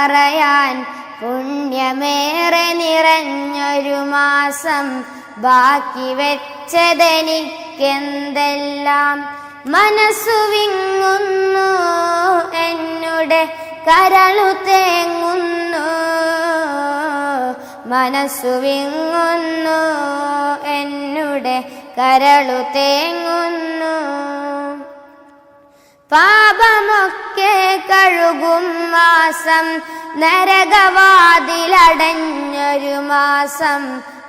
പറയാൻ പുണ്യമേറെ നിറഞ്ഞൊരു മാസം ബാക്കി വെച്ചതെനിക്കെന്തെല്ലാം? മനസ്സു വിങ്ങുന്നു എന്നുടെ കരളു തേങ്ങുന്നു. മനസ്സു വിങ്ങുന്നു എന്നുടെ കരളു തേങ്ങുന്നു. പാപമൊക്കെ കഴുകും മാസം നരകവാതിലടഞ്ഞൊരു മാസം.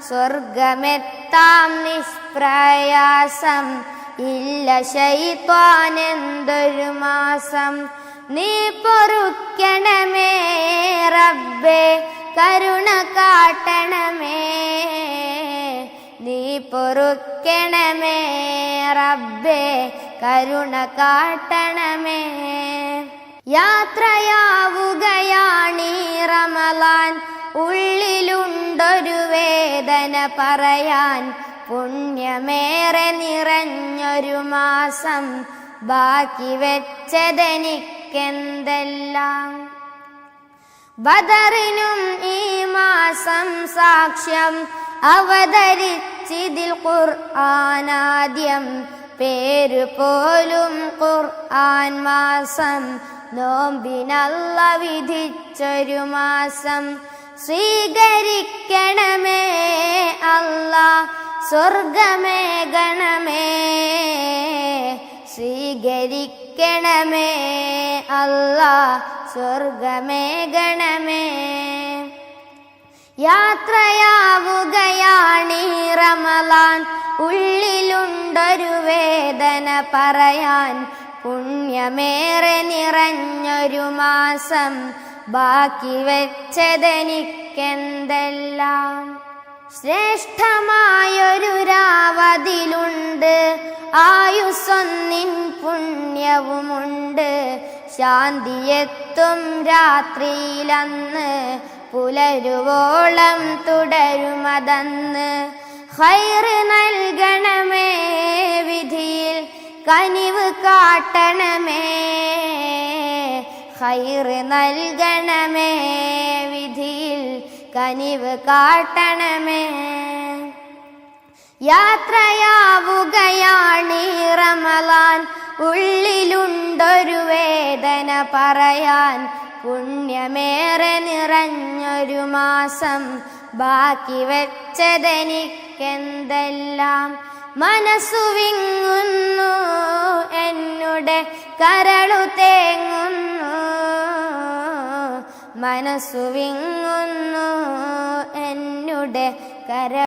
സ്വർഗമെത്താം നിഷ്പ്രയാസം ഇല്ല ശൈത്വാനെന്തൊരു മാസം. നീ പൊറുക്കണമേ റബ്ബേ കരുണ കാട്ടണമേ. നീ പൊറുക്കണമേ റബ്ബേ കരുണ കാട്ടണമേ. യാത്രയാവുകയാണീ റമലാൻ. ഉള്ളിലുണ്ടൊരു വേദന പറയാൻ പുണ്യമേറെ നിറഞ്ഞൊരു മാസം. ബാക്കി വെച്ചതെനിക്കെന്തെല്ലാം? ബദറിനും ഈ മാസം സാക്ഷ്യം അവതരിച്ചിതിൽ ഖുർആനാദ്യം. പേര് പോലും ഖുർആൻ മാസം നോമ്പിനല്ല വിധിച്ചൊരു മാസം. സ്വീകരിക്കണമേ അല്ല സ്വർഗമേ ഗണമേ. സ്വീകരിക്കണമേ അല്ല സ്വർഗമേ ഗണമേ. യാത്രയാവുകയാണീ റമലാൻ ഉള്ളിലുണ്ടൊരു വേദന പറയാൻ പുണ്യമേറെ നിറഞ്ഞൊരു മാസം ബാക്കി വെച്ചതെനിക്കെന്തെല്ലാം? ശ്രേഷ്ഠമായൊരു രാവതിലുണ്ട്. ആയുസ്വന്നിൻ പുണ്യവുമുണ്ട്. ശാന്തിയെത്തും രാത്രിയിലന്ന് പുലരുവോളം തുടരുമതന്ന്. ഹൈറ് നൽകണമേ കനിവ് കാട്ടണമേ ഹൈറ് നൽകണമേ വിധിയിൽ കനിവ് കാട്ടണമേ. യാത്രയാവുകയാണീ റമലാൻ ഉള്ളിലുണ്ടൊരു വേദന പറയാൻ പുണ്യമേറെ നിറഞ്ഞൊരു മാസം ബാക്കി വെച്ചതെനിക്കെന്തെല്ലാം മനസ്സു വിങ്ങുന്നു എന്നുടെ കരളു തേങ്ങുന്നു മനസ്സു വിങ്ങുന്നു എന്നുടെ കര